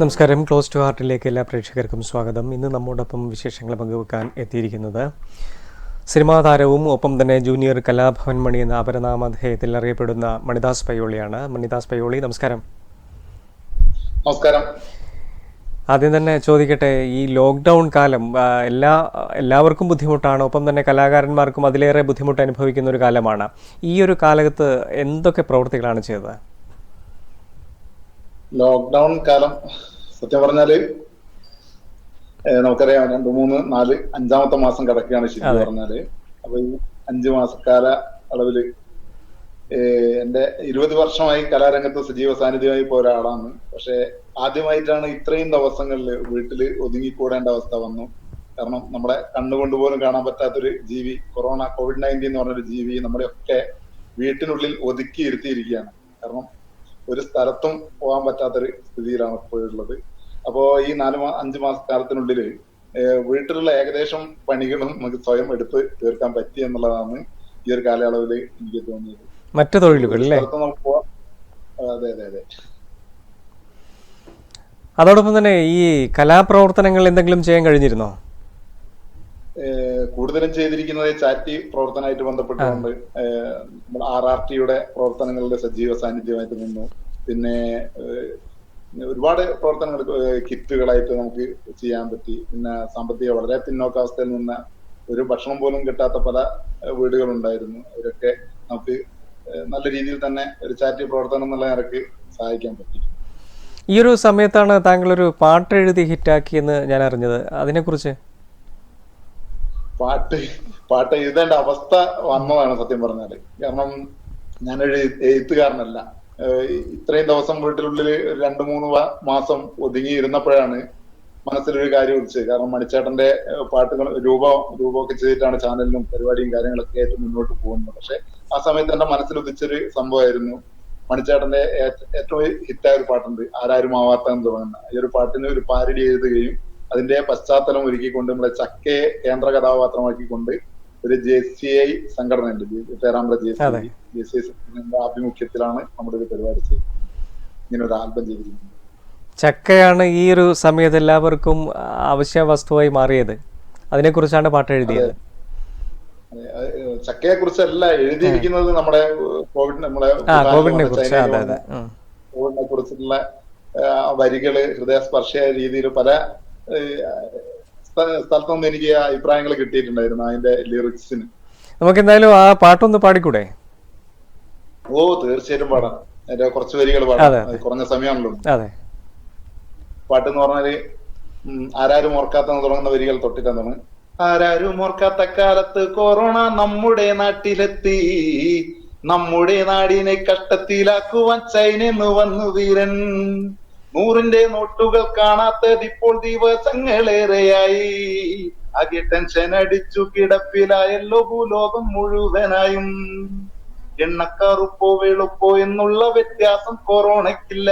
നമസ്കാരം. Close to ഹാർട്ടിലേക്ക് എല്ലാ പ്രേക്ഷകർക്കും സ്വാഗതം. ഇന്ന് നമ്മോടൊപ്പം വിശേഷങ്ങൾ പങ്കുവെക്കാൻ എത്തിയിരിക്കുന്നത് സിനിമാ താരവും ഒപ്പം തന്നെ ജൂനിയർ കലാഭവൻ മണി എന്ന അപരനാമധേയത്തിൽ അറിയപ്പെടുന്ന മണിദാസ് പയ്യോളിയാണ്. മണിദാസ് പയ്യോളി നമസ്കാരം. നമസ്കാരം. ആദ്യം തന്നെ ചോദിക്കട്ടെ ഈ ലോക്ക്ഡൗൺ കാലം എല്ലാ എല്ലാവർക്കും ബുദ്ധിമുട്ടാണ് ഒപ്പം തന്നെ കലാകാരന്മാർക്കും അതിലേറെ ബുദ്ധിമുട്ട് അനുഭവിക്കുന്ന ഒരു കാലമാണ്. ഈ ഒരു കാലത്ത് എന്തൊക്കെ പ്രവൃത്തികളാണ് ചെയ്തത്? ലോക്ക്ഡൗൺ കാലം സത്യം പറഞ്ഞാൽ നമുക്കറിയാം രണ്ട് മൂന്ന് നാല് അഞ്ചാമത്തെ മാസം കിടക്കുകയാണ് ശരിക്കും പറഞ്ഞാൽ. അപ്പൊ ഈ അഞ്ചു മാസക്കാല അളവിൽ എന്റെ ഇരുപത് വർഷമായി കലാരംഗത്ത് സജീവ സാന്നിധ്യമായി പോയ ഒരാളാണ്. പക്ഷെ ആദ്യമായിട്ടാണ് ഇത്രയും ദിവസങ്ങളിൽ വീട്ടിൽ ഒതുങ്ങിക്കൂടേണ്ട അവസ്ഥ വന്നു. കാരണം നമ്മുടെ കണ്ണുകൊണ്ട് പോലും കാണാൻ പറ്റാത്തൊരു ജീവി കൊറോണ കോവിഡ് നയന്റീൻ എന്ന് പറഞ്ഞൊരു ജീവി നമ്മുടെയൊക്കെ വീട്ടിനുള്ളിൽ ഒതുക്കി ഇരുത്തിയിരിക്കുകയാണ്. കാരണം ഒരു സ്ഥലത്തും പോകാൻ പറ്റാത്തൊരു സ്ഥിതിയിലാണ് ഇപ്പോഴുള്ളത്. അപ്പോ ഈ നാല് അഞ്ചു മാസക്കാലത്തിനുള്ളിൽ വീട്ടിലുള്ള ഏകദേശം പണികളും നമുക്ക് സ്വയം എടുത്ത് തീർക്കാൻ പറ്റി എന്നുള്ളതാണ് ഈ ഒരു കാലയളവിൽ എനിക്ക് തോന്നിയത്. മറ്റു തൊഴിലുകൾ അല്ലേ? അതെ അതെ അതെ. അതോടൊപ്പം തന്നെ ഈ കലാപ്രവർത്തനങ്ങൾ എന്തെങ്കിലും ചെയ്യാൻ കഴിഞ്ഞിരുന്നോ? കൂടുതലും ചെയ്തിരിക്കുന്നത് ചാരിറ്റി പ്രവർത്തനമായിട്ട് ബന്ധപ്പെട്ടുകൊണ്ട് ആർ ആർ ടിയുടെ പ്രവർത്തനങ്ങളുടെ സജീവ സാന്നിധ്യമായിട്ട് നിന്നു. പിന്നെ ഒരുപാട് പ്രവർത്തനങ്ങൾ കിറ്റുകളായിട്ട് നമുക്ക് ചെയ്യാൻ പറ്റി. പിന്നെ സാമ്പത്തിക വളരെ പിന്നോക്കാവസ്ഥയിൽ നിന്ന ഒരു ഭക്ഷണം പോലും കിട്ടാത്ത പല വീടുകളുണ്ടായിരുന്നു. അവരൊക്കെ നമുക്ക് നല്ല രീതിയിൽ തന്നെ ഒരു ചാരിറ്റി പ്രവർത്തനം എന്നുള്ള നിരക്ക് സഹായിക്കാൻ പറ്റി. ഈ ഒരു സമയത്താണ് താങ്കൾ ഒരു പാട്ട് എഴുതി ഹിറ്റാക്കിയെന്ന് ഞാൻ അറിഞ്ഞത്. അതിനെക്കുറിച്ച്? പാട്ട് പാട്ട് എഴുതേണ്ട അവസ്ഥ വന്നതാണ് സത്യം പറഞ്ഞാൽ. കാരണം ഞാനൊരു എഴുത്തുകാരനല്ല. ഇത്രയും ദിവസം വീട്ടിനുള്ളിൽ രണ്ട് മൂന്ന് മാസം ഒതുങ്ങിയിരുന്നപ്പോഴാണ് മനസ്സിലൊരു കാര്യം ഉദിച്ചത്. കാരണം മണിച്ചേട്ടന്റെ പാട്ടുകൾ രൂപ രൂപമൊക്കെ ചെയ്തിട്ടാണ് ചാനലിലും പരിപാടിയും കാര്യങ്ങളൊക്കെ ആയിട്ട് മുന്നോട്ട് പോകുന്നത്. പക്ഷെ ആ സമയത്ത് എന്റെ മനസ്സിൽ ഉദിച്ചൊരു സംഭവമായിരുന്നു. മണിച്ചേട്ടന്റെ ഏറ്റ്- ഏറ്റവും ഹിറ്റായ ഒരു പാട്ടുണ്ട്. ആരാരും ആവാത്ത എന്ന് തുടങ്ങുന്ന ഈ ഒരു പാട്ടിന് ഒരു പാരഡി എഴുതുകയും അതിന്റെ പശ്ചാത്തലം ഒരുക്കിക്കൊണ്ട് നമ്മുടെ ചക്കയെ കേന്ദ്ര കഥാപാത്രമാക്കിക്കൊണ്ട് ഒരു ജെ സി ഐ സംഘടനയുണ്ട്. ഉണ്ട് Perambra J C I. J C I സംഘടനയുടെ ആഭിമുഖ്യത്തിലാണ് നമ്മുടെ ഒരു പരിപാടി ചെയ്യുന്നത് ഇങ്ങനെ ഒരു ആൽബം ചെയ്തിരിക്കുന്നത്. ചക്കയാണ് ഈ ഒരു സമയത്ത് എല്ലാവർക്കും അവശ്യ വസ്തുവായി മാറിയത്. അതിനെ കുറിച്ചാണ് പാട്ട് എഴുതിയത്. ചക്കയെ കുറിച്ചല്ല എഴുതിയിരിക്കുന്നത് നമ്മുടെ കോവിഡ് നമ്മുടെ കോവിഡിനെ കുറിച്ച്. കോവിഡിനെ കുറിച്ചുള്ള വരികൾ ഹൃദയസ്പർശിയായ രീതിയിൽ പല ഏ, നിന്ന് എനിക്ക് അഭിപ്രായങ്ങൾ കിട്ടിയിട്ടുണ്ടായിരുന്നു അതിന്റെ ലിറിക്സിന് നമുക്ക് എന്തായാലും ആ പാട്ടൊന്ന് പാടിക്കൂടെ? ഓ തീർച്ചയായിട്ടും പാടാം. എന്റെ കുറച്ച് വരികൾ പാടാം. കുറഞ്ഞ സമയമാണല്ലോ. അതെ. പാട്ട് എന്ന് പറഞ്ഞാൽ ആരാരും ഓർക്കാത്ത തുടങ്ങുന്ന വരികൾ തൊട്ടിട്ടാണ്. ആരാരും ഓർക്കാത്ത കാലത്ത് കൊറോണ നമ്മുടെ നാട്ടിലെത്തി. നമ്മുടെ നാടിനെ കഷ്ടത്തിലാക്കുവാൻ ചൈനന്ന് വന്നു വീരൻ. നൂറിന്റെ നോട്ടുകൾ കാണാത്തത് ഇപ്പോൾ ദിവസങ്ങളേറെയായി. ആകെ ടെൻഷൻ അടിച്ചു കിടപ്പിലായല്ലോ ഭൂലോകം മുഴുവനായും. എണ്ണക്കറുപ്പോ വെളുപ്പോ എന്നുള്ള വ്യത്യാസം കൊറോണയ്ക്കില്ല.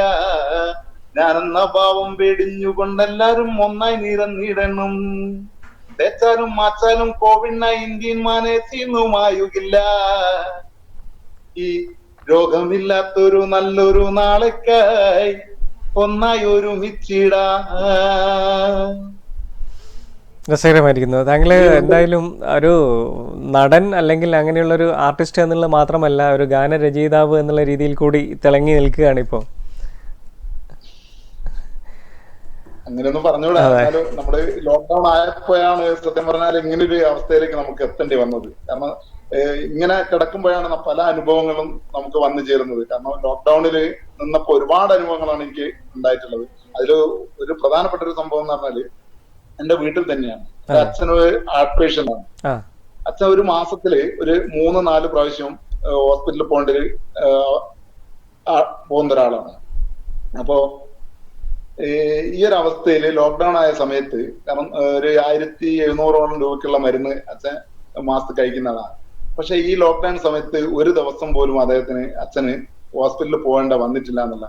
ഞാനെന്ന ഭാവം വെടിഞ്ഞുകൊണ്ടെല്ലാരും ഒന്നായി നിറന്നിടണം തേച്ചാലും മാച്ചാലും കോവിഡ് നയന്റീൻ മാനേസിന്നുമായുകില്ല ഈ രോഗമില്ലാത്തൊരു നല്ലൊരു നാളേക്കായി. ഒന്നായി ഒരുമിച്ചിടാ രസകരമായിരിക്കുന്നു താങ്കൾ എന്തായാലും ഒരു നടൻ അല്ലെങ്കിൽ അങ്ങനെയുള്ള ഒരു ആർട്ടിസ്റ്റ് എന്നുള്ള മാത്രമല്ല ഒരു ഗാനരചയിതാവ് എന്നുള്ള രീതിയിൽ കൂടി തിളങ്ങി നിൽക്കുകയാണ് ഇപ്പോൾ അങ്ങനെയൊന്നും പറഞ്ഞുകൂടാ. നമ്മുടെ ലോക്ക്ഡൌൺ ആയപ്പോഴാണ് സത്യം പറഞ്ഞാൽ ഇങ്ങനെ ഒരു അവസ്ഥയിലേക്ക് നമുക്ക് എത്തേണ്ടി വന്നത്. കാരണം ഇങ്ങനെ കിടക്കുമ്പോഴാണ് പല അനുഭവങ്ങളും നമുക്ക് വന്നു ചേരുന്നത്. കാരണം ലോക്ക്ഡൌണിൽ നിന്നപ്പോ ഒരുപാട് അനുഭവങ്ങളാണ് എനിക്ക് ഉണ്ടായിട്ടുള്ളത്. അതിൽ ഒരു പ്രധാനപ്പെട്ട ഒരു സംഭവം എന്ന് പറഞ്ഞാൽ എന്റെ വീട്ടിൽ തന്നെയാണ്. എന്റെ അച്ഛനൊരു ഹാർട്ട് പേഷ്യന്റ് ആണ്. അച്ഛൻ ഒരു മാസത്തിൽ ഒരു മൂന്ന് നാല് പ്രാവശ്യം ഹോസ്പിറ്റലിൽ പോകേണ്ട ഒരു പോകുന്ന ഒരാളാണ്. അപ്പോ ഈ ഒരു അവസ്ഥയിൽ ലോക്ക്ഡൌൺ ആയ സമയത്ത് കാരണം ഒരു ആയിരത്തി എഴുന്നൂറോളം രൂപയ്ക്കുള്ള മരുന്ന് അച്ഛൻ മാസത്തിൽ കഴിക്കുന്നതാണ് പക്ഷെ ഈ ലോക്ക്ഡൌൺ സമയത്ത് ഒരു ദിവസം പോലും അദ്ദേഹത്തിന് അച്ഛന് ഹോസ്പിറ്റലിൽ പോകേണ്ട വന്നിട്ടില്ല എന്നുള്ള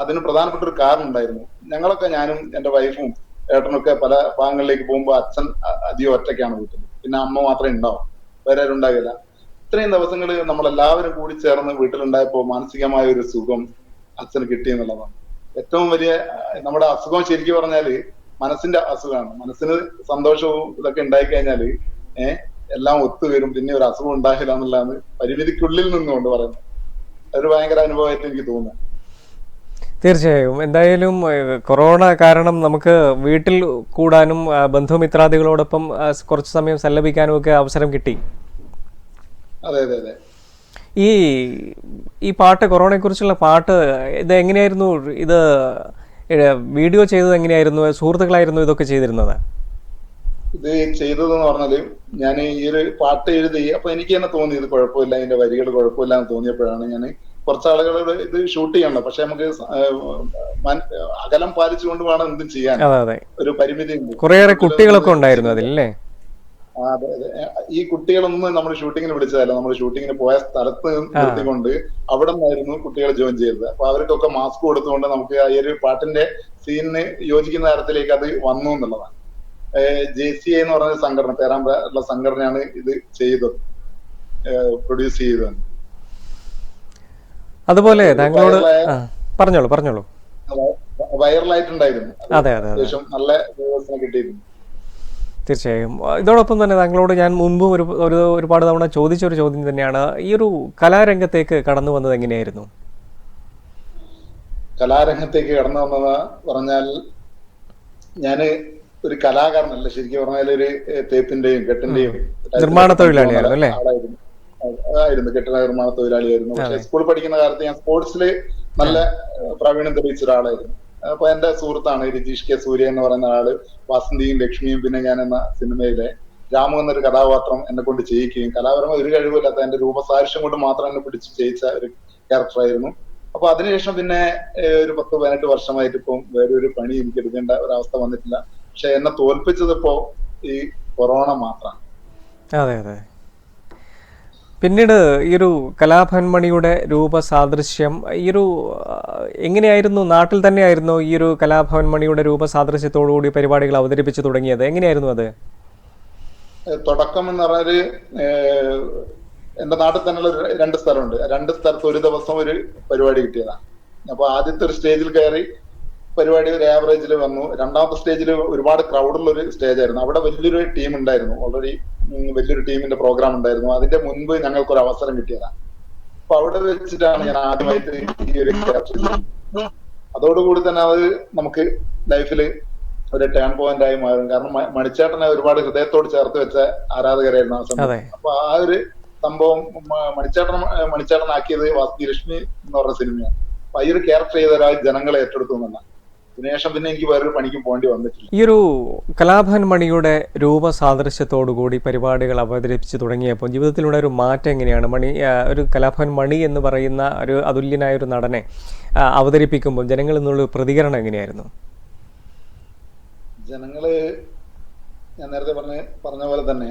അതിന് പ്രധാനപ്പെട്ട ഒരു കാരണം ഉണ്ടായിരുന്നു. ഞങ്ങളൊക്കെ ഞാനും എന്റെ വൈഫും ഏട്ടനൊക്കെ പല ഭാഗങ്ങളിലേക്ക് പോകുമ്പോൾ അച്ഛൻ അധികം ഒറ്റയ്ക്കാണ് വീട്ടിൽ. പിന്നെ അമ്മ മാത്രമേ ഉണ്ടാവും. വേറെ ആരും ഉണ്ടാകില്ല. ഇത്രയും ദിവസങ്ങൾ നമ്മളെല്ലാവരും കൂടി ചേർന്ന് വീട്ടിലുണ്ടായപ്പോൾ മാനസികമായ ഒരു സുഖം അച്ഛന് കിട്ടി എന്നുള്ളതാണ്. ഏറ്റവും വലിയ നമ്മുടെ അസുഖം ശരിക്കും പറഞ്ഞാൽ മനസ്സിന്റെ അസുഖമാണ്. മനസ്സിന് സന്തോഷവും ഇതൊക്കെ ഉണ്ടായി കഴിഞ്ഞാൽ ഏഹ് എല്ലാം ഒത്തുവരും പിന്നെ ഒരു അസുഖം ഉണ്ടാകില്ല എന്നുള്ളതാണ് പരിമിതിക്കുള്ളിൽ നിന്നുകൊണ്ട് പറയുന്നത്. അതൊരു ഭയങ്കര അനുഭവമായിട്ട് എനിക്ക് തോന്നുന്നു. തീർച്ചയായും. എന്തായാലും കൊറോണ കാരണം നമുക്ക് വീട്ടിൽ കൂടാനും ബന്ധുമിത്രാദികളോടൊപ്പം കുറച്ച് സമയം സല്ലപിക്കാനും ഒക്കെ അവസരം കിട്ടി. അതെ അതെ അതെ. ഈ ഈ പാട്ട് കൊറോണയെക്കുറിച്ചുള്ള പാട്ട് ഇത് എങ്ങനെയായിരുന്നു? ഇത് വീഡിയോ ചെയ്തത് എങ്ങനെയായിരുന്നു? സുഹൃത്തുക്കളായിരുന്നു ഇതൊക്കെ ചെയ്തിരുന്നത്? ഇത് ചെയ്തതെന്ന് പറഞ്ഞാൽ ഞാൻ ഈ ഒരു പാട്ട് എഴുതി അപ്പൊ എനിക്ക് തന്നെ തോന്നി ഇത് കുഴപ്പമില്ല ഇതിന്റെ വരികൾ കുഴപ്പമില്ല എന്ന് തോന്നിയപ്പോഴാണ് ഞാൻ കുറച്ച് ആളുകളോട് ഇത് ഷൂട്ട് ചെയ്യണം. പക്ഷെ നമുക്ക് അകലം പാലിച്ചുകൊണ്ട് വേണം എന്തും ചെയ്യാൻ. ഒരു പരിമിതി കുറേയേറെ കുട്ടികളൊക്കെ ഉണ്ടായിരുന്നു അല്ലേ അതെ, അതെ. ഈ കുട്ടികളൊന്നും നമ്മൾ ഷൂട്ടിങ്ങിന് വിളിച്ചതല്ല. നമ്മൾ ഷൂട്ടിങ്ങിന് പോയ സ്ഥലത്ത് നിർത്തിക്കൊണ്ട് അവിടെ നിന്നായിരുന്നു കുട്ടികളെ ജോയിൻ ചെയ്തത്. അപ്പൊ അവർക്കൊക്കെ മാസ്ക് കൊടുത്തുകൊണ്ട് നമുക്ക് ഈ ഒരു പാട്ടിന്റെ സീനിന് യോജിക്കുന്ന തരത്തിലേക്ക് അത് വന്നു എന്നുള്ളതാണ്. ജെ സി എന്ന് പറഞ്ഞ സംഘടന പേരാമ്പ്ര ഉള്ള സംഘടനയാണ് ഇത് ചെയ്തത്. പ്രൊഡ്യൂസ് ചെയ്തത്. അതുപോലെ താങ്കളോട് പറഞ്ഞോളൂ പറഞ്ഞോളൂ. വൈറലായിട്ടുണ്ടായിരുന്നു. അത് അതെ അത്യാവശ്യം നല്ല കിട്ടിയിരുന്നു. തീർച്ചയായും. ഇതോടൊപ്പം തന്നെ താങ്കളോട് ഞാൻ മുൻപും ഒരു ഒരു ഒരുപാട് തവണ ചോദിച്ച ഒരു ചോദ്യം തന്നെയാണ്. ഈ ഒരു കലാരംഗത്തേക്ക് കടന്നു വന്നത് എങ്ങനെയായിരുന്നു? കലാരംഗത്തേക്ക് കടന്നു വന്നത് പറഞ്ഞാൽ ഞാൻ ഒരു കലാകാരനല്ല ശരിക്കും പറഞ്ഞാൽ ഒരു തേപ്പിന്റെയും കെട്ടിന്റെയും നിർമ്മാണ തൊഴിലാളിയായിരുന്നു അല്ലേ? അതായിരുന്നു ആയിരുന്നു കെട്ടിട നിർമ്മാണ തൊഴിലാളിയായിരുന്നു. പക്ഷെ സ്കൂൾ പഠിക്കുന്ന കാലത്ത് ഞാൻ സ്പോർട്സിൽ നല്ല പ്രവീണം തെളിയിച്ച ഒരാളായിരുന്നു. അപ്പൊ എന്റെ സുഹൃത്താണ് രജീഷ് കെ സൂര്യ എന്ന് പറയുന്ന ആൾ വാസന്തിയും ലക്ഷ്മിയും പിന്നെ ഞാൻ എന്ന സിനിമയിലെ രാമു എന്നൊരു കഥാപാത്രം എന്നെ കൊണ്ട് ചെയ്യിക്കുകയും കലാപരമായി ഒരു കഴിവില്ലാത്ത എന്റെ രൂപസാരിഷ്യം കൊണ്ട് മാത്രം എന്നെ പിടിച്ച് ചെയ്യിച്ച ഒരു ക്യാരക്ടറായിരുന്നു അപ്പൊ അതിനുശേഷം പിന്നെ ഒരു പത്ത് പതിനെട്ട് വർഷമായിട്ട് ഇപ്പം വേറെ ഒരു പണി എനിക്ക് എടുക്കേണ്ട ഒരവസ്ഥ വന്നിട്ടില്ല. പക്ഷെ എന്നെ തോൽപ്പിച്ചത് ഇപ്പോ ഈ കൊറോണ മാത്രമാണ് അതെ അതെ. പിന്നീട് ഈ ഒരു കലാഭവൻമണിയുടെ രൂപസാദൃശ്യം ഈ ഒരു എങ്ങനെയായിരുന്നു നാട്ടിൽ തന്നെയായിരുന്നു ഈ ഒരു കലാഭവൻ മണിയുടെ രൂപസാദൃശ്യത്തോടുകൂടി പരിപാടികൾ അവതരിപ്പിച്ചു തുടങ്ങിയത്? എങ്ങനെയായിരുന്നു അത്? തുടക്കം എന്ന് പറഞ്ഞാൽ എന്റെ നാട്ടിൽ തന്നെയുള്ള രണ്ട് സ്ഥലമുണ്ട്. രണ്ട് സ്ഥലത്ത് ഒരു ദിവസം ഒരു പരിപാടി കിട്ടിയതാണ്. അപ്പൊ ആദ്യത്തെ ഒരു സ്റ്റേജിൽ കയറി പരിപാടി ഒരു ആവറേജിൽ വന്നു. രണ്ടാമത്തെ സ്റ്റേജിൽ ഒരുപാട് ക്രൗഡുള്ള ഒരു സ്റ്റേജ് ആയിരുന്നു. അവിടെ വലിയൊരു ടീം ഉണ്ടായിരുന്നു. ഓൾറെഡി വലിയൊരു ടീമിന്റെ പ്രോഗ്രാം ഉണ്ടായിരുന്നു. അതിന്റെ മുൻപ് ഞങ്ങൾക്ക് ഒരു അവസരം കിട്ടിയതാണ്. അപ്പൊ അവിടെ വെച്ചിട്ടാണ് ഞാൻ ആദ്യമായിട്ട് ഈ ഒരു അതോടുകൂടി തന്നെ അത് നമുക്ക് ലൈഫിൽ ഒരു ടേൺ പോയിന്റ് ആയി മാറും. കാരണം മണിച്ചേട്ടനെ ഒരുപാട് ഹൃദയത്തോട് ചേർത്ത് വെച്ച ആരാധകരായിരുന്നു ആ സമയത്ത്. അപ്പൊ ആ ഒരു സംഭവം മണിച്ചേട്ടൻ മണിച്ചേട്ടനാക്കിയത് വാസ്തി ലക്ഷ്മി എന്ന് പറഞ്ഞ സിനിമയാണ്. അപ്പൊ ഈ ഒരു ക്യാരക്ടർ ചെയ്ത ഒരാൾ ജനങ്ങളെ ഏറ്റെടുത്തു എന്നല്ല അതിനുശേഷം പിന്നെ എനിക്ക് വേറൊരു പണിക്ക് പോകേണ്ടി വന്നിട്ടില്ല. ഈ ഒരു കലാഭവൻ മണിയുടെ രൂപ രൂപസാദൃശ്യത്തോടുകൂടി പരിപാടികൾ അവതരിപ്പിച്ചു തുടങ്ങിയപ്പോൾ ജീവിതത്തിലൂടെ ഒരു മാറ്റം എങ്ങനെയാണ്? മണി ഒരു കലാഭൻ മണി എന്ന് പറയുന്ന ഒരു അതുല്യനായ ഒരു നടനെ അവതരിപ്പിക്കുമ്പോൾ ജനങ്ങളിൽ നിന്നുള്ള പ്രതികരണം എങ്ങനെയായിരുന്നു? ജനങ്ങൾ ഞാൻ നേരത്തെ പറഞ്ഞ പറഞ്ഞ പോലെ തന്നെ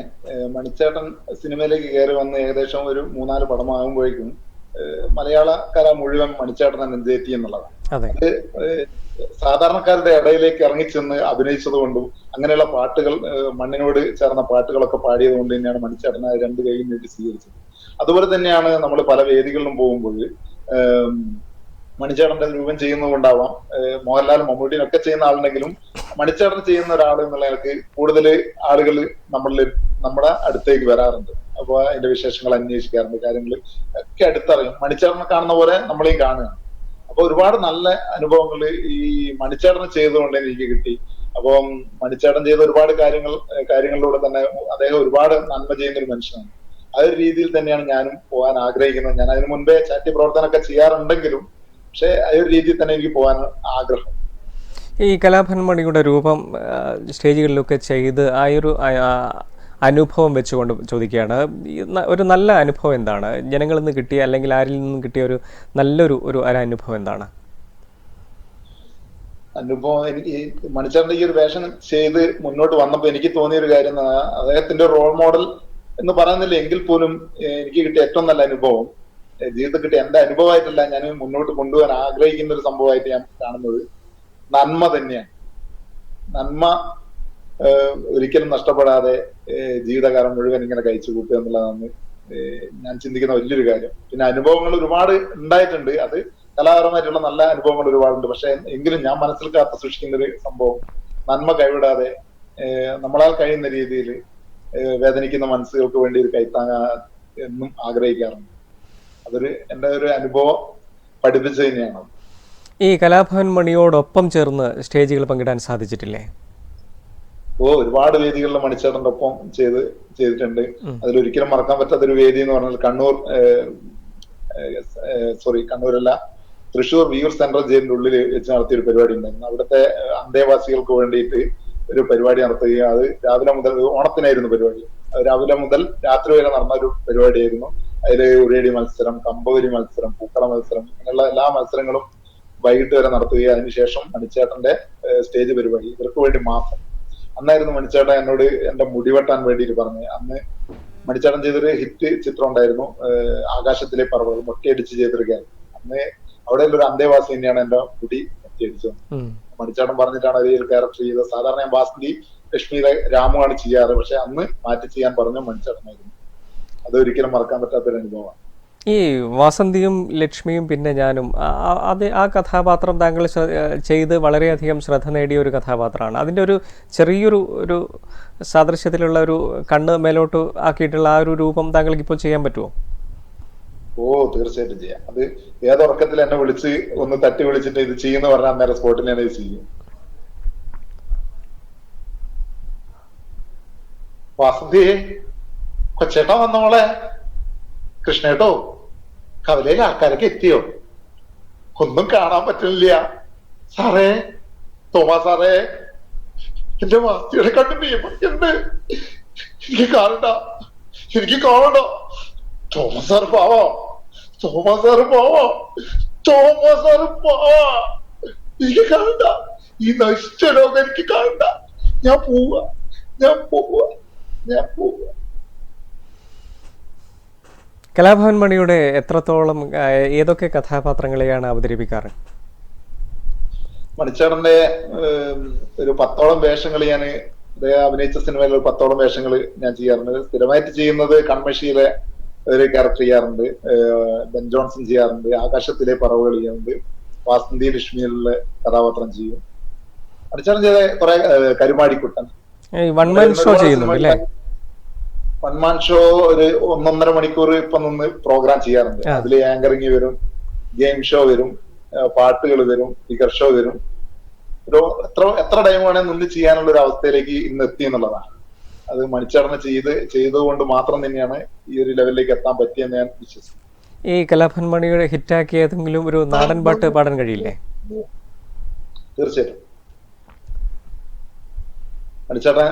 മണിച്ചേട്ടൻ സിനിമയിലേക്ക് കയറി വന്ന് ഏകദേശം ഒരു മൂന്നാൽ പടമാകുമ്പോഴേക്കും ഏഹ് മലയാള കല മുഴുവൻ മണിച്ചേട്ടൻ നെഞ്ചേറ്റി എന്നുള്ളതാണ് അതെ. സാധാരണക്കാരുടെ ഇടയിലേക്ക് ഇറങ്ങിച്ചെന്ന് അഭിനയിച്ചത് കൊണ്ടും അങ്ങനെയുള്ള പാട്ടുകൾ മണ്ണിനോട് ചേർന്ന പാട്ടുകളൊക്കെ പാടിയത് കൊണ്ട് തന്നെയാണ് മണിച്ചേട്ടനെ രണ്ട് കൈയും നീട്ടി സ്വീകരിച്ചത്. അതുപോലെ തന്നെയാണ് നമ്മൾ പല വേദികളിലും പോകുമ്പോൾ മണിച്ചേട്ടന്റെ രൂപം ചെയ്യുന്നതുകൊണ്ടാവാം കൊണ്ടാവാം മോഹൻലാലും മമ്മൂട്ടിയും ഒക്കെ ചെയ്യുന്ന ആളുണ്ടെങ്കിലും മണിച്ചേട്ടൻ ചെയ്യുന്ന ഒരാൾ എന്നുള്ളയാൾക്ക് കൂടുതൽ ആളുകൾ നമ്മളിൽ നമ്മുടെ അടുത്തേക്ക് വരാറുണ്ട്. അപ്പൊ അതിന്റെ വിശേഷങ്ങൾ അന്വേഷിക്കാറുണ്ട് കാര്യങ്ങൾ ഒക്കെ അടുത്തറിയും. മണിച്ചേട്ടനെ കാണുന്ന പോലെ നമ്മളെയും കാണുകയാണ്. അപ്പൊ ഒരുപാട് നല്ല അനുഭവങ്ങൾ ഈ മണിച്ചേട്ടന് ചെയ്തുകൊണ്ട് എനിക്ക് കിട്ടി. അപ്പം മണിച്ചേട്ടൻ ചെയ്ത ഒരുപാട് കാര്യങ്ങൾ കാര്യങ്ങളിലൂടെ തന്നെ അദ്ദേഹം ഒരുപാട് നന്മ ചെയ്യുന്ന ഒരു മനുഷ്യനാണ്. ആ ഒരു രീതിയിൽ തന്നെയാണ് ഞാനും പോകാൻ ആഗ്രഹിക്കുന്നത്. ഞാൻ അതിനു മുൻപേ ചാറ്റി പ്രവർത്തനമൊക്കെ ചെയ്യാറുണ്ടെങ്കിലും പക്ഷെ ആ ഒരു രീതിയിൽ തന്നെ എനിക്ക് പോകാൻ ആഗ്രഹം. ഈ കലാഭവൻ മണിയുടെ രൂപം സ്റ്റേജുകളിലൊക്കെ ചെയ്ത് ആ ഒരു അനുഭവം വെച്ചുകൊണ്ട് ചോദിക്കുകയാണ്. ഒരു നല്ല അനുഭവം എന്താണ്? ജനങ്ങളിൽ നിന്ന് കിട്ടിയ അല്ലെങ്കിൽ ആരിൽ നിന്ന് കിട്ടിയ ഒരു നല്ലൊരു ഒരു അനുഭവം എന്താണ്? അനുഭവം എനിക്ക് ഈ ഈ ഒരു വേഷം ചെയ്ത് മുന്നോട്ട് വന്നപ്പോൾ എനിക്ക് തോന്നിയ ഒരു കാര്യം അദ്ദേഹത്തിന്റെ റോൾ മോഡൽ എന്ന് പറയുന്നില്ല എങ്കിൽ പോലും എനിക്ക് കിട്ടിയ ഏറ്റവും നല്ല അനുഭവം ജീവിതത്തിൽ കിട്ടിയ എന്റെ അനുഭവമായിട്ടല്ല ഞാൻ മുന്നോട്ട് കൊണ്ടുപോകാൻ ആഗ്രഹിക്കുന്ന ഒരു സംഭവമായിട്ട് ഞാൻ കാണുന്നത്. നന്മ തന്നെയാണ്. നന്മ ഒരിക്കലും നഷ്ടപ്പെടാതെ ജീവിതകാലം മുഴുവൻ ഇങ്ങനെ കഴിച്ചു കൂട്ടുക എന്നുള്ളതാണ് ഞാൻ ചിന്തിക്കുന്ന വലിയൊരു കാര്യം. പിന്നെ അനുഭവങ്ങൾ ഒരുപാട് ഉണ്ടായിട്ടുണ്ട്. അത് കലാപരമായിട്ടുള്ള നല്ല അനുഭവങ്ങൾ ഒരുപാടുണ്ട്. പക്ഷെ എങ്കിലും ഞാൻ മനസ്സിൽ കാത്തു സൂക്ഷിക്കുന്ന ഒരു സംഭവം. നന്മ കൈവിടാതെ നമ്മളാൽ കഴിയുന്ന രീതിയിൽ വേദനിക്കുന്ന മനസ്സുകൾക്ക് വേണ്ടി ഒരു കൈത്താങ്ങ എന്നും ആഗ്രഹിക്കാറുണ്ട്. അതൊരു എന്റെ ഒരു അനുഭവം പഠിപ്പിച്ചു തന്നെയാണ്. ഈ കലാഭവൻ മണിയോടൊപ്പം ചേർന്ന് സ്റ്റേജുകൾ പങ്കിടാൻ സാധിച്ചിട്ടില്ലേ? ഓ ഒരുപാട് വേദികളിൽ മണിച്ചേട്ടന്റെ ഒപ്പം ചെയ്ത് ചെയ്തിട്ടുണ്ട്. അതിലൊരിക്കലും മറക്കാൻ പറ്റാത്ത ഒരു വേദി എന്ന് പറഞ്ഞാൽ കണ്ണൂർ സോറി കണ്ണൂരല്ല തൃശൂർ വിയൂർ സെൻട്രൽ ജയിലിന്റെ ഉള്ളിൽ വെച്ച് നടത്തിയ ഒരു പരിപാടി ഉണ്ടായിരുന്നു. അവിടുത്തെ അന്തേവാസികൾക്ക് വേണ്ടിയിട്ട് ഒരു പരിപാടി നടത്തുകയും അത് രാവിലെ മുതൽ ഓണത്തിനായിരുന്നു പരിപാടി. രാവിലെ മുതൽ രാത്രി വരെ നടന്ന ഒരു പരിപാടിയായിരുന്നു. അതിൽ ഉരേടി മത്സരം കമ്പവരി മത്സരം പൂക്കള മത്സരം അങ്ങനെയുള്ള എല്ലാ മത്സരങ്ങളും വൈകിട്ട് വരെ നടത്തുകയും അതിനുശേഷം മണിച്ചേട്ടന്റെ സ്റ്റേജ് പരിപാടി. ഇവർക്ക് വേണ്ടി മാത്രം. അന്നായിരുന്നു മണിച്ചേട്ടൻ എന്നോട് എന്റെ മുടി വെട്ടാൻ വേണ്ടിയിട്ട് പറഞ്ഞത് അന്ന് മണിച്ചേട്ടൻ ചെയ്തൊരു ഹിറ്റ് ചിത്രം ഉണ്ടായിരുന്നു ആകാശത്തിലെ പർവതം. മൊട്ടയടിച്ച് ചെയ്തൊരു കാര്യം അന്ന് അവിടെ ഒരു അന്തേവാസി തന്നെയാണ് എന്റെ മുടി മൊട്ടയടിച്ചത്. മണിച്ചേട്ടൻ പറഞ്ഞിട്ടാണ് അതിൽ ക്യാരക്ടർ ചെയ്തത്. സാധാരണ ഞാൻ വാസന്തി ലക്ഷ്മിയുടെ രാമുവാണ് ചെയ്യാറ്. പക്ഷെ അന്ന് മാറ്റി ചെയ്യാൻ പറഞ്ഞു മണിച്ചേട്ടനായിരുന്നു. അത് ഒരിക്കലും മറക്കാൻ പറ്റാത്തൊരു അനുഭവമാണ്. ഈ വാസന്തിയും ലക്ഷ്മിയും പിന്നെ ഞാനും അത് ആ കഥാപാത്രം താങ്കൾ ചെയ്ത് വളരെയധികം ശ്രദ്ധ നേടിയ ഒരു കഥാപാത്രമാണ്. അതിന്റെ ഒരു ചെറിയൊരു ഒരു സാദൃശ്യത്തിലുള്ള ഒരു കണ്ണ് മേലോട്ട് ആക്കിയിട്ടുള്ള ആ ഒരു രൂപം താങ്കൾക്ക് ഇപ്പോൾ ചെയ്യാൻ പറ്റുമോ? ഓ തീർച്ചയായിട്ടും ചെയ്യാം. അത് ഏതൊറക്കത്തിൽ എന്നെ വിളിച്ച് ഒന്ന് തട്ടി വിളിച്ചിട്ട് ഇത് ചെയ്യുന്ന പറഞ്ഞാൽ അന്നേരം സ്പോട്ടിൽ ഞാൻ ചെയ്യും. വാസന്തി കൊച്ചേട്ടാ വന്നോളെ കൃഷ്ണേട്ടോ കവലയിൽ ആൾക്കാരൊക്കെ എത്തിയോ? ഒന്നും കാണാൻ പറ്റുന്നില്ല. സാറേ തോമാ സാറേ എന്റെ വാസ്തിയുടെ കണ്ട് ഉണ്ട് എനിക്ക് കാണണ്ട എനിക്ക് കാണണ്ട തോമസ് സാർ പാവോ? തോമസ് സാർ പാവോ? തോമസ് സാർ പാവോ? എനിക്ക് കാണണ്ട ഈ നശിച്ച ലോകം എനിക്ക് കാണണ്ട ഞാൻ പോവാ. ഞാൻ പോവാ. ഞാൻ പോവാ. കലാഭവൻ മണിയുടെ എത്രത്തോളം ഏതൊക്കെ കഥാപാത്രങ്ങളെയാണ് അവതരിപ്പിക്കാറ്? മണിച്ചേട്ടന്റെ ഒരു പത്തോളം വേഷങ്ങൾ ഞാൻ അദ്ദേഹം അഭിനയിച്ച സിനിമയിൽ ഒരു പത്തോളം വേഷങ്ങൾ ഞാൻ ചെയ്യാറുണ്ട്. സ്ഥിരമായിട്ട് ചെയ്യുന്നത് കൺമഷിയിലെ ഒരു ക്യാരക്ടർ ചെയ്യാറുണ്ട്. ബെൻ ജോൺസൺ ചെയ്യാറുണ്ട്. ആകാശത്തിലെ പറവുകൾ ചെയ്യാറുണ്ട്. വാസന്തി ലക്ഷ്മിയിലുള്ള കഥാപാത്രം ചെയ്യും. മണിച്ചേട്ടൻ ചെയ്ത കുറെ കരുമാടിക്കുട്ടൻ. വൺ മാൻ ഷോ ചെയ്യുന്നുണ്ട് അല്ലേ വൺമാൻ ഷോ ഒരു ഒന്നൊന്നര മണിക്കൂർ ഇപ്പൊ നിന്ന് പ്രോഗ്രാം ചെയ്യാറുണ്ട്. അതിൽ ആങ്കറിങ് വരും ഗെയിം ഷോ വരും പാട്ടുകൾ വരും ഫിഗർ ഷോ വരും. ഒരു എത്ര എത്ര ടൈം വേണേൽ നിന്ന് ചെയ്യാനുള്ള ഒരു അവസ്ഥയിലേക്ക് ഇന്ന് എത്തി എന്നുള്ളതാണ്. അത് മണിച്ചടന്ന് ചെയ്ത് ചെയ്തുകൊണ്ട് മാത്രം തന്നെയാണ് ഈ ഒരു ലെവലിലേക്ക് എത്താൻ പറ്റിയെന്ന് ഞാൻ വിശ്വസിക്കുന്നു. ഈ കലാഭൻ മണിയുടെ ഹിറ്റാക്കിയ ഏതെങ്കിലും ഒരു നാടൻ പാട്ട് പാടാൻ കഴിയില്ലേ? തീർച്ചയായിട്ടും. മണിച്ചേട്ടൻ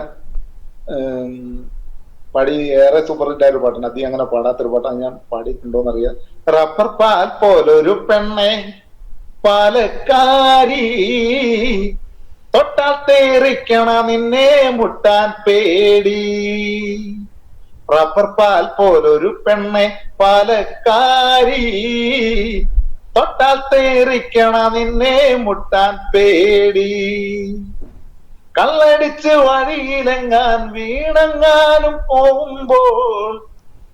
പാടി ഏറെ സൂപ്പർ ഹിറ്റ് ആയൊരു പാട്ടാണ്. അധികം അങ്ങനെ പാടാത്തൊരു പാട്ടാണ് ഞാൻ പാടിയിട്ടുണ്ടോന്ന് അറിയാം റബ്ബർ പാൽ പോലൊരു പെണ്ണെ പാലക്കാരി. തൊട്ടാൽ തേറിക്കണ നിന്നെ മുട്ടാൻ പേടി. റബ്ബർ പാൽ പോലൊരു പെണ്ണെ പാലക്കാരി. തൊട്ടാൽ തേറിക്കണ നിന്നെ മുട്ടാൻ പേടി. കള്ളടിച്ച് വഴിയിലെങ്ങാൻ വീണങ്ങാനും പോകുമ്പോൾ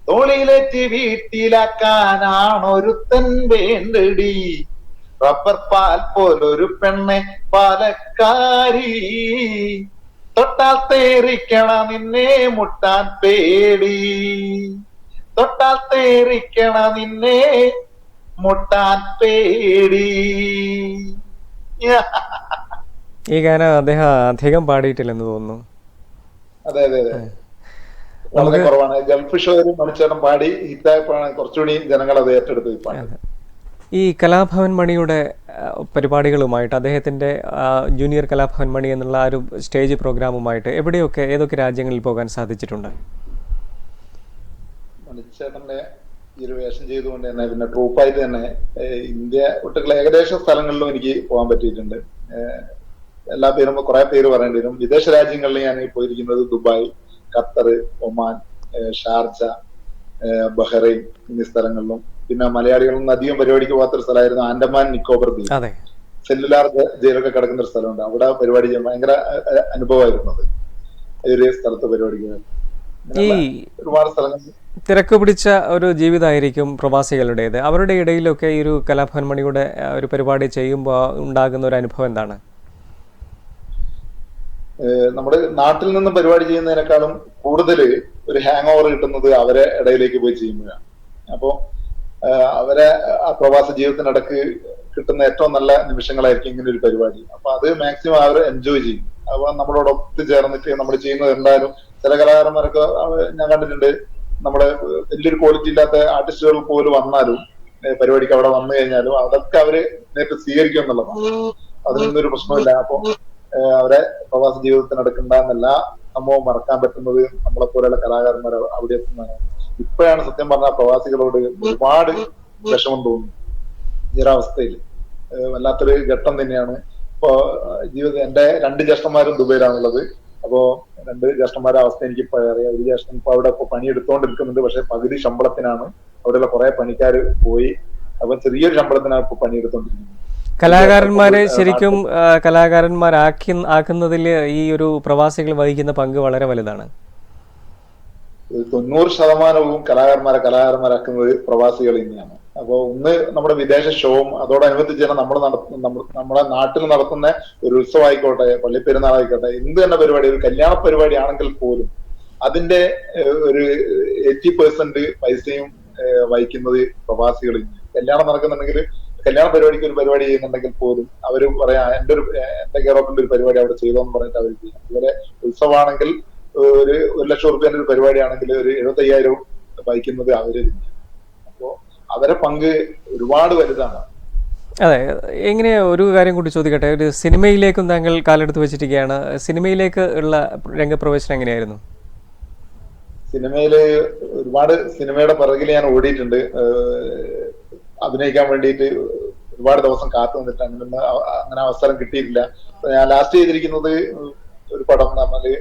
തോളിലേറ്റ് വീട്ടിലാക്കാനാണൊരുത്തൻ വേണ്ടടി. റബ്ബർ പാൽ പോലൊരു പെണ്ണെ പാലക്കാരി. തൊട്ടാൽ തേറിക്കണ നിന്നെ മുട്ടാൻ പേടി. തൊട്ടാൽ തേറിക്കണ നിന്നെ മുട്ടാൻ പേടി. ഈ ഗാനം അദ്ദേഹം അധികം പാടിയിട്ടില്ലെന്ന് തോന്നുന്നു. അതെ അതെ അതെ. വളരെ കുറവാണ്. ഗൾഫ് ഷോയിലും മണിച്ചേട്ടൻ പാടി ഹിറ്റായപ്പോഴാണ് കുറച്ചുകൂടി ജനങ്ങൾ അത് ഏറ്റെടുത്ത് ഈ കലാഭവൻ മണിയുടെ പരിപാടികളുമായിട്ട് അദ്ദേഹത്തിന്റെ ജൂനിയർ കലാഭവൻ മണി എന്നുള്ള ആ ഒരു സ്റ്റേജ് പ്രോഗ്രാമുമായിട്ട് എവിടെയൊക്കെ ഏതൊക്കെ രാജ്യങ്ങളിൽ പോകാൻ സാധിച്ചിട്ടുണ്ട്? മണിച്ചേട്ടന്റെ ഈ ഒരു വേഷം ചെയ്തുകൊണ്ട് തന്നെ പിന്നെ ട്രൂപ്പായിട്ട് തന്നെ ഇന്ത്യ ഒട്ടുള്ള ഏകദേശം സ്ഥലങ്ങളിലും എനിക്ക് പോകാൻ പറ്റിയിട്ടുണ്ട്. എല്ലാ പേരും കുറെ പേര് പറയേണ്ടി വരും. വിദേശ രാജ്യങ്ങളിൽ ഞാൻ പോയിരിക്കുന്നത് Dubai Qatar Oman Sharjah Bahrain എന്നീ സ്ഥലങ്ങളിലും. പിന്നെ മലയാളികളൊന്നും അധികം പരിപാടിക്ക് പോകാത്ത ഒരു സ്ഥലമായിരുന്നു ആൻഡമാൻ നിക്കോബർ ദ്വീപ്. സെല്ലുലാർ ജയിലൊക്കെ കിടക്കുന്ന ഒരു സ്ഥലമുണ്ട്. അവിടെ പരിപാടി ചെയ്യാൻ ഭയങ്കര അനുഭവമായിരുന്നു അത്. ഒരു സ്ഥലത്ത് പരിപാടിക്ക് ഈ ഒരുപാട് സ്ഥലങ്ങൾ. തിരക്ക് പിടിച്ച ഒരു ജീവിതമായിരിക്കും പ്രവാസികളുടേത്. അവരുടെ ഇടയിലൊക്കെ ഈ ഒരു കലാഭവൻ മണിയുടെ ഒരു പരിപാടി ചെയ്യുമ്പോൾ ഉണ്ടാകുന്ന ഒരു അനുഭവം എന്താണ്? നമ്മുടെ നാട്ടിൽ നിന്ന് പരിപാടി ചെയ്യുന്നതിനേക്കാളും കൂടുതൽ ഒരു ഹാങ് ഓവർ കിട്ടുന്നത് അവരെ ഇടയിലേക്ക് പോയി ചെയ്യുമ്പോഴാണ്. അപ്പോ അവരെ ആ പ്രവാസ ജീവിതത്തിനിടക്ക് കിട്ടുന്ന ഏറ്റവും നല്ല നിമിഷങ്ങളായിരിക്കും ഇങ്ങനെ ഒരു പരിപാടി. അപ്പൊ അത് മാക്സിമം അവർ എൻജോയ് ചെയ്യും. അപ്പൊ നമ്മളോട് ഒത്തുചേർന്നിട്ട് നമ്മൾ ചെയ്യുന്നത് എന്തായാലും ചില കലാകാരന്മാരൊക്കെ ഞാൻ കണ്ടിട്ടുണ്ട്. നമ്മുടെ വലിയൊരു ക്വാളിറ്റി ഇല്ലാത്ത ആർട്ടിസ്റ്റുകൾ പോലും വന്നാലും പരിപാടിക്ക് അവിടെ വന്നു കഴിഞ്ഞാലും അതൊക്കെ അവർ നേരിട്ട് സ്വീകരിക്കും എന്നുള്ളതാണ്. അതിനൊന്നും ഒരു പ്രശ്നമില്ല അപ്പൊ അവരെ പ്രവാസ ജീവിതത്തിനടക്കുണ്ടാകുന്ന എന്നല്ല സംഭവം മറക്കാൻ പറ്റുന്നത് നമ്മളെ പോലെയുള്ള കലാകാരന്മാർ അവിടെ എത്തുന്നതാണ്. ഇപ്പോഴാണ് സത്യം പറഞ്ഞ പ്രവാസികളോട് ഒരുപാട് വിഷമം തോന്നുന്നു ഈ ഒരവസ്ഥയിൽ വല്ലാത്തൊരു ഘട്ടം തന്നെയാണ്. ഇപ്പോ ജീവിതം എന്റെ രണ്ട് ജ്യേഷ്ഠന്മാരും ദുബൈയിലാണുള്ളത്. അപ്പോ രണ്ട് ജ്യേഷ്ഠന്മാരുടെ അവസ്ഥ എനിക്ക് ഇപ്പൊ അറിയാം. ഒരു ജ്യേഷ്ഠൻ ഇപ്പൊ അവിടെ ഇപ്പൊ പണിയെടുത്തോണ്ടിരിക്കുന്നുണ്ട്. പക്ഷെ പകുതി ശമ്പളത്തിനാണ് അവിടെയുള്ള കുറെ പണിക്കാർ പോയി. അപ്പൊ ചെറിയൊരു ശമ്പളത്തിനാണ് ഇപ്പൊ പണിയെടുത്തോണ്ടിരിക്കുന്നത്. കലാകാരന്മാരെ ശരിക്കും കലാകാരന്മാരാക്കി ആക്കുന്നതിൽ ഈ ഒരു പ്രവാസികൾ വഹിക്കുന്ന പങ്ക് വളരെ വലുതാണ്. തൊണ്ണൂറ് ശതമാനവും കലാകാരന്മാരെ കലാകാരന്മാരാക്കുന്നത് പ്രവാസികൾ തന്നെയാണ്. അപ്പൊ ഒന്ന് നമ്മുടെ വിദേശ ഷോവും അതോടനുബന്ധിച്ച് തന്നെ നമ്മൾ- നമ്മുടെ നാട്ടിൽ നടത്തുന്ന ഒരു ഉത്സവമായിക്കോട്ടെ പള്ളിപ്പെരുന്നാളായിക്കോട്ടെ എന്ത് തന്നെ പരിപാടി ഒരു കല്യാണ പരിപാടി ആണെങ്കിൽ പോലും അതിന്റെ ഒരു എയ്റ്റി പെർസെന്റ് പൈസയും വഹിക്കുന്നത് പ്രവാസികൾ കല്യാണം നടക്കുന്നുണ്ടെങ്കിൽ കല്യാണ പരിപാടിക്ക് ഒരു പരിപാടി ചെയ്യുന്നുണ്ടെങ്കിൽ പോലും അവർ പറയാ എന്റെ ഒരു എന്റെ കേരളത്തിന്റെ ഒരു പരിപാടി അവിടെ ചെയ്തോന്ന് പറഞ്ഞിട്ട് അവർ ചെയ്യും. അതുപോലെ ഉത്സവമാണെങ്കിൽ ഒരു ഒരു ലക്ഷം റുപ്യന്റെ ഒരു പരിപാടിയാണെങ്കിൽ ഒരു എഴുപത്തി അയ്യായിരം വഹിക്കുന്നത് അവർ. അപ്പോ അവരെ പങ്ക് ഒരുപാട് വലുതാണ്. അതെ എങ്ങനെ ഒരു കാര്യം കൂടി ചോദിക്കട്ടെ ഒരു സിനിമയിലേക്കും താങ്കൾ കാലെടുത്ത് വെച്ചിരിക്കുകയാണ്. സിനിമയിലേക്ക് ഉള്ള രംഗപ്രവേശനം എങ്ങനെയായിരുന്നു? സിനിമയിൽ ഒരുപാട് സിനിമയുടെ പിറകിൽ ഞാൻ ഓടിയിട്ടുണ്ട്. അഭിനയിക്കാൻ വേണ്ടിയിട്ട് ഒരുപാട് ദിവസം കാത്തു നിന്നിട്ട് അങ്ങനെ അങ്ങനെ അവസരം കിട്ടിയിട്ടില്ല. ഞാൻ ലാസ്റ്റ് ചെയ്തിരിക്കുന്നത് ഒരു പടം എന്ന് പറഞ്ഞാൽ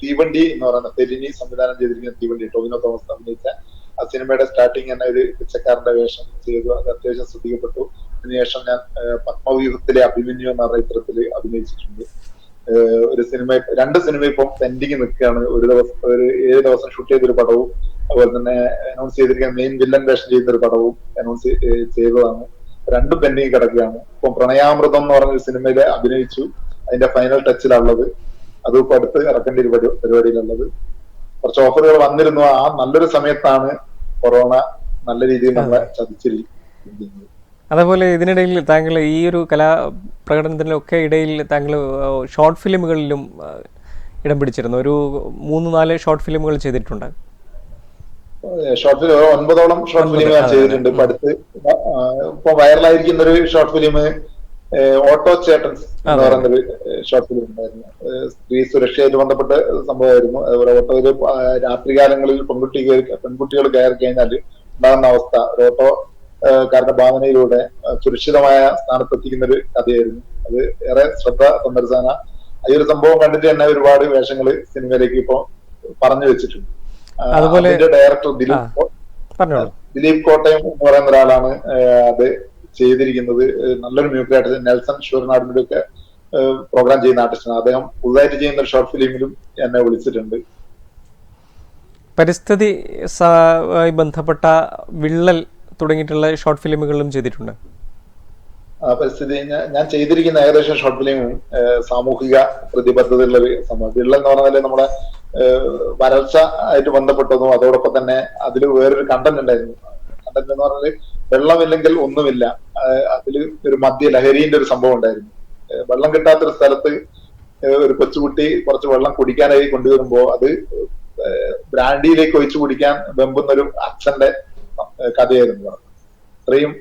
തീവണ്ടി എന്ന് പറയുന്ന തെരിനി സംവിധാനം ചെയ്തിരിക്കുന്ന തീവണ്ടി ടോവിനോ തോമസ് അഭിനയിച്ച ആ സിനിമയുടെ സ്റ്റാർട്ടിങ് തന്നെ ഒരു പിച്ചക്കാരന്റെ വേഷം ചെയ്തു. അത് അത്യാവശ്യം ശ്രദ്ധിക്കപ്പെട്ടു. അതിനുശേഷം ഞാൻ പത്മവ്യൂഹത്തിലെ അഭിമന്യു എന്ന പറഞ്ഞ ചിത്രത്തിൽ അഭിനയിച്ചിട്ടുണ്ട്. ഒരു സിനിമ രണ്ട് സിനിമ ഇപ്പം പെൻഡിങ് നിൽക്കുകയാണ്. ഒരു ദിവസം ഒരു ഏഴ് ദിവസം ഷൂട്ട് ചെയ്തൊരു പടവും അതുപോലെ തന്നെ അനൗൺസ് ചെയ്തിരിക്കുന്ന മെയിൻ വില്ലൻ വേഷം ചെയ്യുന്ന ഒരു പടവും അനൗൺസ് ചെയ്തതാണ്. രണ്ടും പെൻഡിങ് കിടക്കുകയാണ്. ഇപ്പം പ്രണയാമൃതം എന്ന് പറഞ്ഞ സിനിമയിൽ അഭിനയിച്ചു. അതിന്റെ ഫൈനൽ ടച്ചിലുള്ളത് അത് ഇപ്പൊ അടുത്ത് ഇറക്കേണ്ട ഒരു പരി- പരിപാടിയിലുള്ളത്. കുറച്ച് ഓഫറുകൾ വന്നിരുന്നു. ആ നല്ലൊരു സമയത്താണ് കൊറോണ നല്ല രീതിയിൽ നമ്മളെ ചതിച്ചിരിക്കുന്നത്. അതേപോലെ ഇതിനിടയിൽ താങ്കൾ ഈ ഒരു കലാ പ്രകടനത്തിനൊക്കെ ഇടയിൽ താങ്കൾ ഷോർട്ട് ഫിലിമുകളിലും ഇടം പിടിച്ചിരുന്നു. ഒരു മൂന്ന് നാല് ഷോർട്ട് ഫിലിമുകൾ ചെയ്തിട്ടുണ്ട്. ഷോർട്ട് ഫിലിം ഒൻപതോളം ഷോർട്ട് ഫിലിം ഞാൻ ചെയ്തിട്ടുണ്ട്. ഇപ്പൊ അടുത്ത് ഇപ്പൊ വൈറലായിരിക്കുന്ന ഒരു ഷോർട്ട് ഫിലിം ഓട്ടോ ചേട്ടൻ എന്ന് പറയുന്നൊരു ഷോർട്ട് ഫിലിം ഉണ്ടായിരുന്നു. സ്ത്രീ സുരക്ഷയായിട്ട് ബന്ധപ്പെട്ട സംഭവമായിരുന്നു. അതുപോലെ ഓട്ടോയിൽ രാത്രികാലങ്ങളിൽ പെൺകുട്ടി കയറി പെൺകുട്ടികൾ കയറി കഴിഞ്ഞാൽ ഉണ്ടാകുന്ന അവസ്ഥ ഒരു ഓട്ടോ കാരുടെ ഭാവനയിലൂടെ സുരക്ഷിതമായ സ്ഥാനത്തെത്തിക്കുന്ന ഒരു കഥയായിരുന്നു. അത് ഏറെ ശ്രദ്ധ സന്ദർശന ഈ ഒരു സംഭവം കണ്ടിട്ട് തന്നെ ഒരുപാട് വേഷങ്ങൾ സിനിമയിലേക്ക് ഇപ്പൊ പറഞ്ഞു വെച്ചിട്ടുണ്ട്. അതുപോലെ- ഡയറക്ടർ ദിലീപ് ദിലീപ് കോട്ടയം എന്ന് പറയുന്ന ഒരാളാണ് അത് ചെയ്തിരിക്കുന്നത്. നല്ലൊരു മ്യൂസിക് ആർട്ടിസ്റ്റ് നെൽസൺ ഷൂർനാടിന്റെ ഒക്കെ പ്രോഗ്രാം ചെയ്യുന്ന ആർട്ടിസ്റ്റാണ് അദ്ദേഹം പുതുതായിട്ട് ചെയ്യുന്ന ഷോർട്ട് ഫിലിമിലും എന്നെ വിളിച്ചിട്ടുണ്ട്. പരിസ്ഥിതി ബന്ധപ്പെട്ട വിള്ളൽ തുടങ്ങിയിട്ടുള്ള ഷോർട്ട് ഫിലിമുകളിലും ചെയ്തിട്ടുണ്ട്. ആ പരിസ്ഥിതി ഞാൻ- ചെയ്തിരിക്കുന്ന ഏകദേശം ഷോർട്ട് ഫിലിമും സാമൂഹിക പ്രതിബദ്ധതയുള്ള ഒരു സംഭവം. വിള്ളൽ എന്ന് പറഞ്ഞാൽ നമ്മുടെ വരൾച്ച ആയിട്ട് ബന്ധപ്പെട്ടതും അതോടൊപ്പം തന്നെ അതിൽ വേറൊരു കണ്ടന്റ് ഉണ്ടായിരുന്നു. കണ്ടന്റ് എന്ന് പറഞ്ഞാൽ വെള്ളമില്ലെങ്കിൽ ഒന്നുമില്ല. അതിൽ ഒരു മദ്യ ലഹരിന്റെ ഒരു സംഭവം ഉണ്ടായിരുന്നു. വെള്ളം കിട്ടാത്തൊരു സ്ഥലത്ത് ഒരു കൊച്ചുകുട്ടി കുറച്ച് വെള്ളം കുടിക്കാനായി കൊണ്ടുവരുമ്പോൾ അത് ബ്രാൻഡിയിലേക്ക് ഒഴിച്ചു കുടിക്കാൻ വെമ്പുന്നൊരു അച്ഛന്റെ കഥയായിരുന്നു അത്രയും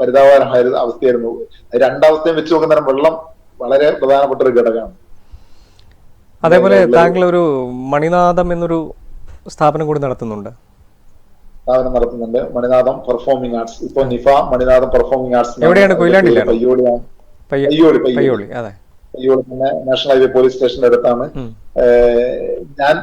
പരിതാപകരമായ അവസ്ഥയായിരുന്നു. രണ്ടാവസ്ഥയും വെച്ച് നോക്കുന്ന വെള്ളം വളരെ പ്രധാനപ്പെട്ട ഒരു ഘടകമാണ്. അതേപോലെ താങ്കൾ ഒരു മണിനാഥം എന്നൊരു സ്ഥാപനം കൂടി നടത്തുന്നുണ്ട്. സ്ഥാപനം നടത്തുന്നുണ്ട്. മണിനാഥം പെർഫോമിംഗ് ആർട്സ് ഇപ്പൊ നിഫ മണിനാഥം പെർഫോമിംഗ് ആർട്സ് എവിടെയാണ്? കൊയിലാണ്ടിയിലാണോ? പയ്യോളി പയ്യോളി അതെ. പയ്യോളി തന്നെ നാഷണൽ ഹൈവേ പോലീസ് സ്റ്റേഷന്റെ അടുത്താണ്. ഞാൻ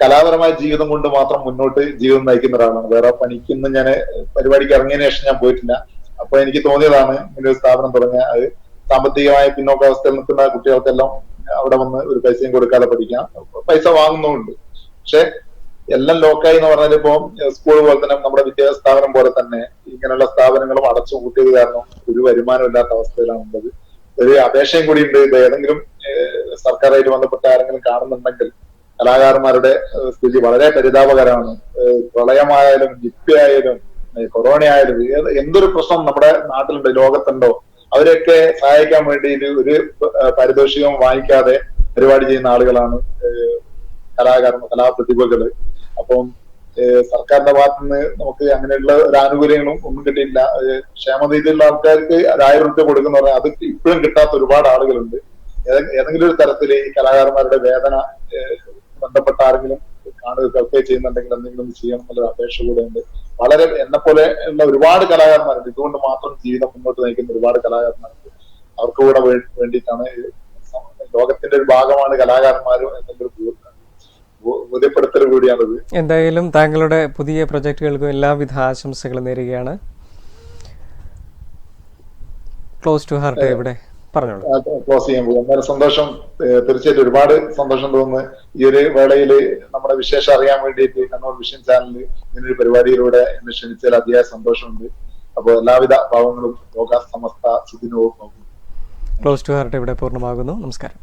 കലാപരമായ ജീവിതം കൊണ്ട് മാത്രം മുന്നോട്ട് ജീവിതം നയിക്കുന്ന ഒരാളാണ്. വേറെ പണിക്കൊന്നും ഞാൻ പരിപാടിക്ക് ഇറങ്ങിയതിനു ശേഷം ഞാൻ പോയിട്ടില്ല. അപ്പൊ എനിക്ക് തോന്നിയതാണ് ഇങ്ങനെ ഒരു സ്ഥാപനം തുടങ്ങിയ അത് സാമ്പത്തികമായ പിന്നോക്കാവസ്ഥയിൽ നിൽക്കുന്ന കുട്ടികൾക്കെല്ലാം അവിടെ വന്ന് ഒരു പൈസയും കൊടുക്കാതെ പഠിക്കാം. പൈസ വാങ്ങുന്നുമുണ്ട്. പക്ഷെ എല്ലാം ലോക്കായി എന്ന് പറഞ്ഞാൽ ഇപ്പൊ സ്കൂൾ പോലെ തന്നെ നമ്മുടെ വിദ്യാഭ്യാസ സ്ഥാപനം പോലെ തന്നെ ഇങ്ങനെയുള്ള സ്ഥാപനങ്ങളും അടച്ചു കൂട്ടിയത് കാരണം ഒരു വരുമാനം ഇല്ലാത്ത അവസ്ഥയിലാണ് ഉള്ളത്. ഒരു അപേക്ഷയും കൂടി ഉണ്ട്. ഇത് ഏതെങ്കിലും സർക്കാരായിട്ട് ബന്ധപ്പെട്ട ആരെങ്കിലും കാണുന്നുണ്ടെങ്കിൽ കലാകാരന്മാരുടെ സ്ഥിതി വളരെ പരിതാപകരമാണ്. പ്രളയമായാലും നിപ്പ ആയാലും കൊറോണ ആയാലും എന്തൊരു പ്രശ്നം നമ്മുടെ നാട്ടിലുണ്ട് ലോകത്തുണ്ടോ അവരെയൊക്കെ സഹായിക്കാൻ വേണ്ടി ഒരു പാരിതോഷികം വാങ്ങിക്കാതെ പരിപാടി ചെയ്യുന്ന ആളുകളാണ് കലാകാരന്മാർ കലാപ്രതിഭകൾ. അപ്പം സർക്കാരിന്റെ ഭാഗത്ത് നിന്ന് നമുക്ക് അങ്ങനെയുള്ള ഒരു ആനുകൂല്യങ്ങളും ഒന്നും കിട്ടിയില്ല ക്ഷേമനിധിയിലുള്ള ആൾക്കാർക്ക് ആയിരം കൊടുക്കുന്ന പറഞ്ഞാൽ അത് ഇപ്പോഴും കിട്ടാത്ത ഒരുപാട് ആളുകളുണ്ട്. ഏതെ- ഏതെങ്കിലും ഒരു തരത്തിൽ ഈ കലാകാരന്മാരുടെ വേദന ബന്ധപ്പെട്ട ആരെങ്കിലും കാണുക ചെയ്യുന്നുണ്ടെങ്കിൽ എന്തെങ്കിലും ഒന്ന് ചെയ്യണം എന്നുള്ള അപേക്ഷ കൂടെ ഉണ്ട്. വളരെ എന്നെ പോലെ ഉള്ള ഒരുപാട് കലാകാരന്മാരുണ്ട്. ഇതുകൊണ്ട് മാത്രം ജീവിതം മുന്നോട്ട് നയിക്കുന്ന ഒരുപാട് കലാകാരന്മാരുണ്ട്. അവർക്ക് കൂടെ വേണ്ടിയിട്ടാണ് ലോകത്തിന്റെ ഒരു ഭാഗമാണ് കലാകാരന്മാരും ബോ- ബോധ്യപ്പെടുത്തൽ കൂടിയാണിത്. എന്തായാലും താങ്കളുടെ പുതിയ പ്രൊജക്ടുകൾക്കും എല്ലാവിധ ആശംസകളും നേരുകയാണ്. ക്ലോസ് ടു ഹാർട്ട് പറഞ്ഞോളൂ ക്ലോസ് ചെയ്യാൻ പോകും എന്നാലും സന്തോഷം തീർച്ചയായിട്ടും ഒരുപാട് സന്തോഷം തോന്നുന്നു. ഈ ഒരു വേളയിൽ നമ്മുടെ വിശേഷം അറിയാൻ വേണ്ടിയിട്ട് കണ്ണൂർ വിഷൻ ചാനലിൽ ഇങ്ങനൊരു പരിപാടിയിലൂടെ എന്നെ ക്ഷണിച്ചതിൽ അതിയായ സന്തോഷമുണ്ട്. അപ്പോൾ എല്ലാവിധ ഭാവങ്ങളും ലോക സമസ്ത സുദിനവും ക്ലോസ് ടു ഹാർട്ട് ഇവിടെ പൂർണമാകുന്നു. നമസ്കാരം.